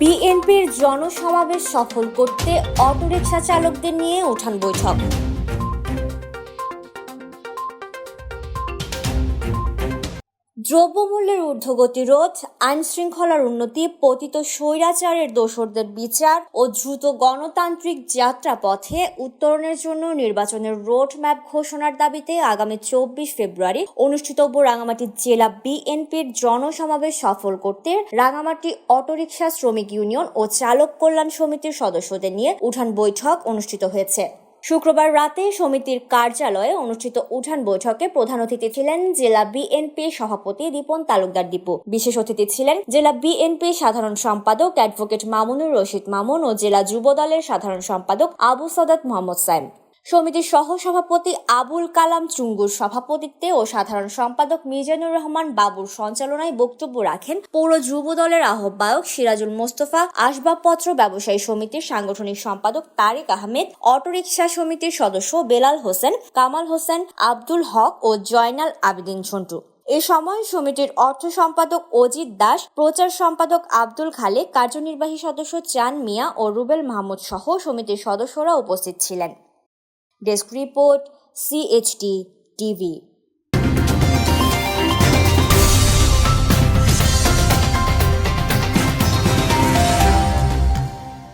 বিএনপির জনসমাবেশ সফল করতে অটোরিকশা চালকদের নিয়ে উঠান বৈঠক। দ্রব্যমূল্যের ঊর্ধ্বগতি রোধ আইন শৃঙ্খলার উন্নতি, পতিত স্বৈরাচারের দোসরদের বিচার ও দ্রুত গণতান্ত্রিক যাত্রাপথে উত্তরণের জন্য নির্বাচনের রোড ম্যাপ ঘোষণার দাবিতে আগামী চব্বিশ ফেব্রুয়ারি অনুষ্ঠিতব্য রাঙামাটি জেলা বিএনপির জনসমাবেশ সফল করতে রাঙামাটি অটোরিকশা শ্রমিক ইউনিয়ন ও চালক কল্যাণ সমিতির সদস্যদের নিয়ে উঠান বৈঠক অনুষ্ঠিত হয়েছে। শুক্রবার রাতে সমিতির কার্যালয়ে অনুষ্ঠিত উঠান বৈঠকে প্রধান অতিথি ছিলেন জেলা বিএনপি সভাপতি দীপন তালুকদার দীপু বিশেষ অতিথি ছিলেন জেলা বিএনপি সাধারণ সম্পাদক অ্যাডভোকেট মামুনুর রশিদ মামুন ও জেলা যুব দলের সাধারণ সম্পাদক আবু সাদাত মোহাম্মদ সাইম সমিতির সহ সভাপতি আবুল কালাম চুঙ্গুর সভাপতিত্বে ও সাধারণ সম্পাদক মিজানুর রহমান বাবুর সঞ্চালনায় বক্তব্য রাখেন পৌর যুব দলের আহ্বায়ক সিরাজুল মোস্তফা, আসবাবপত্র ব্যবসায়ী সমিতির সাংগঠনিক সম্পাদক তারেক আহমেদ, অটোরিকশা সমিতির সদস্য বেলাল হোসেন, কামাল হোসেন, আব্দুল হক ও জয়নাল আবেদিন ঝন্টু। এ সময় সমিতির অর্থ সম্পাদক অজিত দাস, প্রচার সম্পাদক আব্দুল খালেক, কার্যনির্বাহী সদস্য চান মিয়া ও রুবেল মাহমুদ সহ সমিতির সদস্যরা উপস্থিত ছিলেন। Desk Report, CHT